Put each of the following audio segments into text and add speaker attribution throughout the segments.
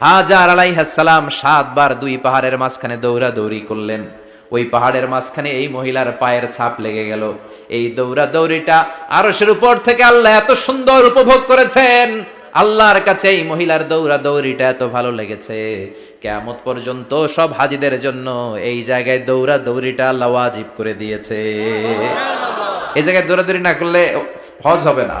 Speaker 1: হাজার আলাইহাসালাম সাতবার দুই পাহাড়ের মাঝখানে দৌড়া দৌড়ি করলেন। ওই পাহাড়ের মাঝখানে এই মহিলার পায়ের ছাপ লেগে গেল। এই দৌড়া দৌড়িটা আরশের উপর থেকে আল্লাহ এত সুন্দর উপভোগ করেছেন। আল্লাহর কাছে এই মহিলার দৌড়া দৌড়িটা এত ভালো লেগেছে। কেমত পর্যন্ত সব হাজিদের জন্য এই জায়গায় দৌড়া দৌড়িটা আল্লাহ করে দিয়েছে। এই জায়গায় দৌড়াদৌড়ি না করলে হজ হবে না।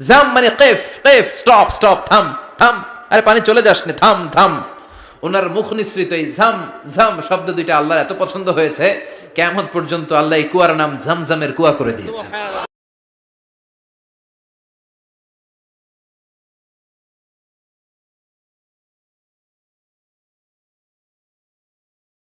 Speaker 1: জাম মানে কেফ কেফ, স্টপ স্টপ, থাম থাম। আরে পানি চলে যাস না, থাম থাম। ওনার মুখ নিঃসৃত এই ঝাম ঝাম শব্দ দুইটা আল্লাহর এত পছন্দ হয়েছে কেমন পর্যন্ত আল্লাহ এই কুয়ার নাম ঝামঝামের কুয়া করে দিয়েছেন।